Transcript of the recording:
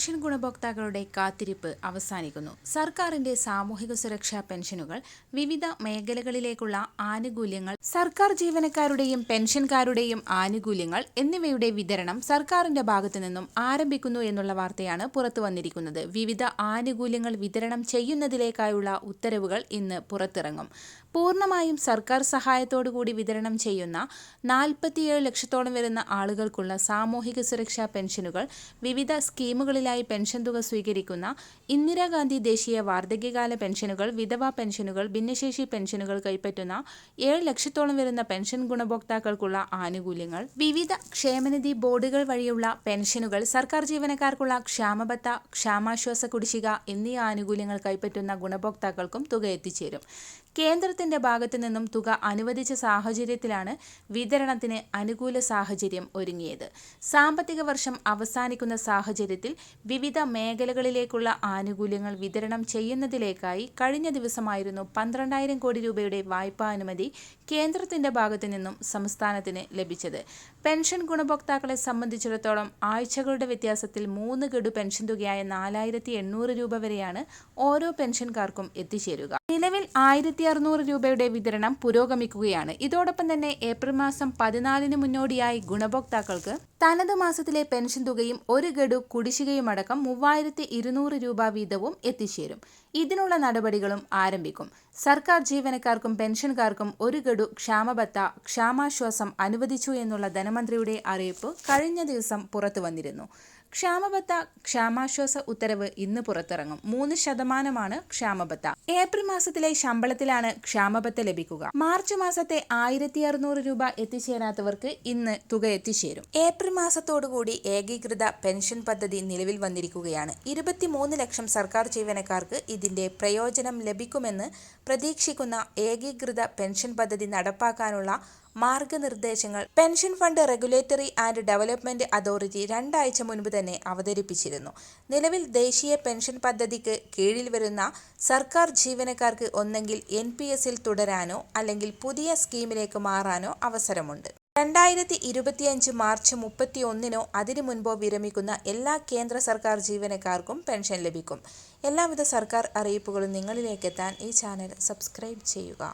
Pension ഗുണഭോക്താക്കളുടെ കാത്തിരിപ്പ് അവസാനിക്കുന്നു. സർക്കാരിന്റെ സാമൂഹിക സുരക്ഷാ പെൻഷനുകൾ വിവിധ മേഖലകളിലേക്കുള്ള ആനുകൂല്യങ്ങൾ സർക്കാർ ജീവനക്കാരുടെയും പെൻഷൻകാരുടെയും ആനുകൂല്യങ്ങൾ എന്നിവയുടെ വിതരണം സർക്കാരിന്റെ ഭാഗത്തു നിന്നും ആരംഭിക്കുന്നു എന്നുള്ള വാർത്തയാണ് പുറത്തു വന്നിരിക്കുന്നത്. വിവിധ ആനുകൂല്യങ്ങൾ വിതരണം ചെയ്യുന്നതിലേക്കായുള്ള ഉത്തരവുകൾ ഇന്ന് പുറത്തിറങ്ങും. പൂർണമായും സർക്കാർ സഹായത്തോടുകൂടി വിതരണം ചെയ്യുന്ന നാൽപ്പത്തിയേഴ് ലക്ഷത്തോളം വരുന്ന ആളുകൾക്കുള്ള സാമൂഹിക സുരക്ഷാ പെൻഷനുകൾ വിവിധ സ്കീമുകളിലായി പെൻഷൻ തുക സ്വീകരിക്കുന്ന ഇന്ദിരാഗാന്ധി ദേശീയ വാർദ്ധക്യകാല പെൻഷനുകൾ വിധവാ പെൻഷനുകൾ ഭിന്നശേഷി പെൻഷനുകൾ കൈപ്പറ്റുന്ന ഏഴ് ലക്ഷത്തോളം വരുന്ന പെൻഷൻ ഗുണഭോക്താക്കൾക്കുള്ള ആനുകൂല്യങ്ങൾ വിവിധ ക്ഷേമനിധി ബോർഡുകൾ വഴിയുള്ള പെൻഷനുകൾ സർക്കാർ ജീവനക്കാർക്കുള്ള ക്ഷാമബത്ത ക്ഷാമാശ്വാസ കുടിശ്ശിക എന്നീ ആനുകൂല്യങ്ങൾ കൈപ്പറ്റുന്ന ഗുണഭോക്താക്കൾക്കും തുക എത്തിച്ചേരും. കേന്ദ്രത്തിന്റെ ഭാഗത്തു നിന്നും തുക അനുവദിച്ച സാഹചര്യത്തിലാണ് വിതരണത്തിന് അനുകൂല സാഹചര്യം ഒരുങ്ങിയത്. സാമ്പത്തിക വർഷം അവസാനിക്കുന്ന സാഹചര്യത്തിൽ വിവിധ മേഖലകളിലേക്കുള്ള ആനുകൂല്യങ്ങൾ വിതരണം ചെയ്യുന്നതിലേക്കായി കഴിഞ്ഞ ദിവസമായിരുന്നു പന്ത്രണ്ടായിരം കോടി രൂപയുടെ വായ്പാ അനുമതി കേന്ദ്രത്തിന്റെ ഭാഗത്തു നിന്നും സംസ്ഥാനത്തിന് ലഭിച്ചത്. പെൻഷൻ ഗുണഭോക്താക്കളെ സംബന്ധിച്ചിടത്തോളം ആഴ്ചകളുടെ വ്യത്യാസത്തിൽ മൂന്ന് ഗഡു പെൻഷൻ തുകയായ നാലായിരത്തി രൂപ വരെയാണ് ഓരോ പെൻഷൻകാർക്കും എത്തിച്ചേരുക. നിലവിൽ ആയിരത്തി അറുന്നൂറ് രൂപയുടെ വിതരണം പുരോഗമിക്കുകയാണ്. ഇതോടൊപ്പം തന്നെ ഏപ്രിൽ മാസം പതിനാലിന് മുന്നോടിയായി ഗുണഭോക്താക്കൾക്ക് തനത് മാസത്തിലെ പെൻഷൻ തുകയും ഒരു ഗഡു കുടിശ്ശികയുമടക്കം മൂവായിരത്തി ഇരുന്നൂറ് രൂപ വീതവും എത്തിച്ചേരും. ഇതിനുള്ള നടപടികളും ആരംഭിക്കും. സർക്കാർ ജീവനക്കാർക്കും പെൻഷൻകാർക്കും ഒരു ഗഡു ക്ഷാമബത്ത ക്ഷാമാശ്വാസം അനുവദിച്ചു എന്നുള്ള ധനമന്ത്രിയുടെ അറിയിപ്പ് കഴിഞ്ഞ ദിവസം പുറത്തു വന്നിരുന്നു. ക്ഷാമബത്ത ക്ഷാമാശ്വാസ ഉത്തരവ് ഇന്ന് പുറത്തിറങ്ങും. മൂന്ന് ശതമാനമാണ് ക്ഷാമബത്ത. ഏപ്രിൽ മാസത്തിലെ ശമ്പളത്തിലാണ് ക്ഷാമബത്ത ലഭിക്കുക. മാർച്ച് മാസത്തെ ആയിരത്തി അറുന്നൂറ് രൂപ എത്തിച്ചേരാത്തവർക്ക് ഇന്ന് തുക എത്തിച്ചേരും. ഏപ്രിൽ മാസത്തോടുകൂടി ഏകീകൃത പെൻഷൻ പദ്ധതി നിലവിൽ വന്നിരിക്കുകയാണ്. ഇരുപത്തിമൂന്ന് ലക്ഷം സർക്കാർ ജീവനക്കാർക്ക് ഇതിന്റെ പ്രയോജനം ലഭിക്കുമെന്ന് പ്രതീക്ഷിക്കുന്ന ഏകീകൃത പെൻഷൻ പദ്ധതി നടപ്പാക്കാനുള്ള മാർഗനിർദ്ദേശങ്ങൾ pension fund regulatory and development authority രണ്ടാഴ്ച മുൻപ് തന്നെ അവതരിപ്പിച്ചിരുന്നു. നിലവിൽ ദേശീയ പെൻഷൻ പദ്ധതിക്ക് കീഴിൽ വരുന്ന സർക്കാർ ജീവനക്കാർക്ക് ഒന്നെങ്കിൽ എൻ തുടരാനോ അല്ലെങ്കിൽ പുതിയ സ്കീമിലേക്ക് മാറാനോ അവസരമുണ്ട്. രണ്ടായിരത്തി ഇരുപത്തിയഞ്ച് മാർച്ച് മുപ്പത്തി ഒന്നിനോ അതിനു മുൻപോ വിരമിക്കുന്ന എല്ലാ കേന്ദ്ര സർക്കാർ ജീവനക്കാർക്കും പെൻഷൻ ലഭിക്കും. എല്ലാവിധ സർക്കാർ അറിയിപ്പുകളും നിങ്ങളിലേക്കെത്താൻ ഈ ചാനൽ സബ്സ്ക്രൈബ് ചെയ്യുക.